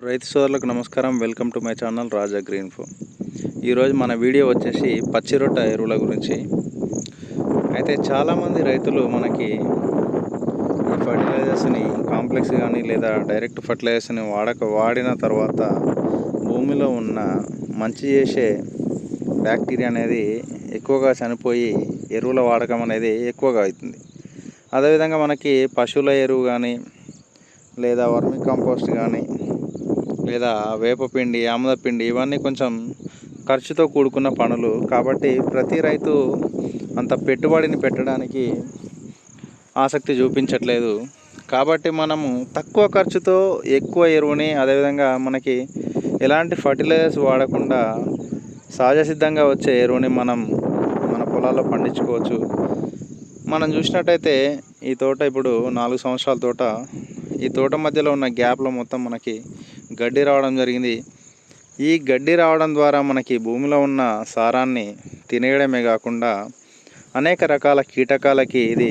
రైతు సోదరులకు నమస్కారం. Welcome to my channel Raja green ఫో ఈరోజు మన వీడియో వచ్చేసి పచ్చిరొట్ట ఎరువుల గురించి. అయితే చాలామంది రైతులు మనకి ఈ ఫర్టిలైజర్స్ని కాంప్లెక్స్ కానీ లేదా డైరెక్ట్ ఫర్టిలైజర్స్ని వాడక వాడిన తర్వాత భూమిలో ఉన్న మంచి చేసే బ్యాక్టీరియా అనేది ఎక్కువగా చనిపోయి ఎరువుల వాడకం అనేది ఎక్కువగా అవుతుంది. అదేవిధంగా మనకి పశువుల ఎరువు కానీ లేదా వర్మి కంపోస్ట్ కానీ లేదా వేపపిండి ఆముదపిండి ఇవన్నీ కొంచెం ఖర్చుతో కూడుకున్న పనులు. కాబట్టి ప్రతి రైతు అంత పెట్టుబడిని పెట్టడానికి ఆసక్తి చూపించట్లేదు. కాబట్టి మనము తక్కువ ఖర్చుతో ఎక్కువ ఎరువుని అదేవిధంగా మనకి ఎలాంటి ఫర్టిలైజర్స్ వాడకుండా సహజ సిద్ధంగా వచ్చే ఎరువుని మనం మన పొలాల్లో పండించుకోవచ్చు. మనం చూసినట్టయితే ఈ తోట ఇప్పుడు నాలుగు సంవత్సరాల తోట. ఈ తోట మధ్యలో ఉన్న గ్యాప్లో మొత్తం మనకి గడ్డి రావడం జరిగింది. ఈ గడ్డి రావడం ద్వారా మనకి భూమిలో ఉన్న సారాన్ని తినేయడమే కాకుండా అనేక రకాల కీటకాలకి ఇది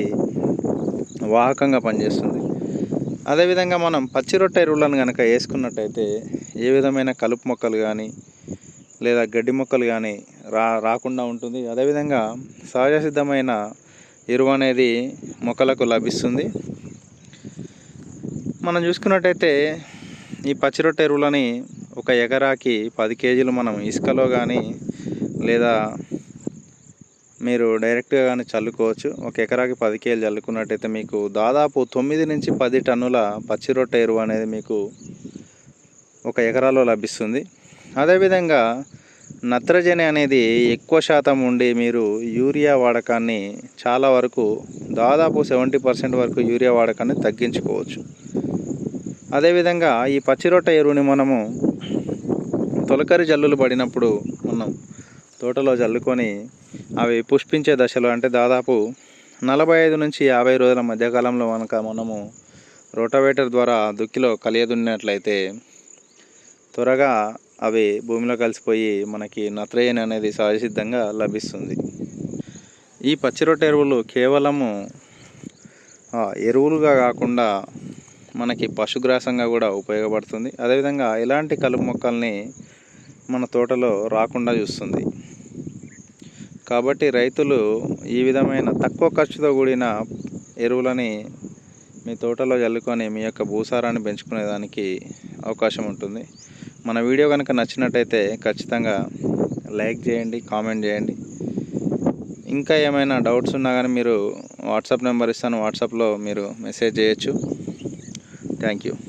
వాహకంగా పనిచేస్తుంది. అదేవిధంగా మనం పచ్చి రొట్టె ఎరువులను కనుక వేసుకున్నట్టయితే ఏ విధమైన కలుపు మొక్కలు కానీ లేదా గడ్డి మొక్కలు కానీ రా రాకుండా ఉంటుంది. అదేవిధంగా సహజ సిద్ధమైన ఎరువు అనేది మొక్కలకు లభిస్తుంది. మనం చూసుకున్నట్టయితే ఈ పచ్చిరొట్టె ఎరువులని ఒక ఎకరాకి పది కేజీలు మనం ఇసుకలో కానీ లేదా మీరు డైరెక్ట్గా కానీ చల్లుకోవచ్చు. ఒక ఎకరాకి పది కేజీలు చల్లుకున్నట్టయితే మీకు దాదాపు తొమ్మిది నుంచి పది టన్నుల పచ్చిరొట్టె ఎరువు అనేది మీకు ఒక ఎకరాలో లభిస్తుంది. అదేవిధంగా నత్రజని అనేది ఎక్కువ శాతం ఉండి మీరు యూరియా వాడకాన్ని చాలా వరకు దాదాపు సెవెంటీ పర్సెంట్ వరకు యూరియా వాడకాన్ని తగ్గించుకోవచ్చు. అదేవిధంగా ఈ పచ్చిరొట్ట ఎరువుని మనము తొలకరి జల్లులు పడినప్పుడు మనం తోటలో జల్లుకొని అవి పుష్పించే దశలో అంటే దాదాపు నలభై ఐదు నుంచి యాభై రోజుల మధ్యకాలంలో కనుక మనము రోటవేటర్ ద్వారా దుక్కిలో కలియదున్నట్లయితే త్వరగా అవి భూమిలో కలిసిపోయి మనకి నత్రజని అనేది సహజసిద్ధంగా లభిస్తుంది. ఈ పచ్చిరొట్ట ఎరువులు కేవలము ఎరువులుగా కాకుండా మనకి పశుగ్రాసంగా కూడా ఉపయోగపడుతుంది. అదేవిధంగా ఎలాంటి కలుపు మొక్కల్ని మన తోటలో రాకుండా చూస్తుంది. కాబట్టి రైతులు ఈ విధమైన తక్కువ ఖర్చుతో కూడిన ఎరువులని మీ తోటలో చల్లుకొని మీ యొక్క భూసారాన్ని పెంచుకునేదానికి అవకాశం ఉంటుంది. మన వీడియో కనుక నచ్చినట్టయితే ఖచ్చితంగా లైక్ చేయండి కామెంట్ చేయండి. ఇంకా ఏమైనా డౌట్స్ ఉన్నా కానీ మీరు వాట్సాప్ నెంబర్ ఇస్తాను. వాట్సాప్లో మీరు మెసేజ్ చేయొచ్చు. Thank you.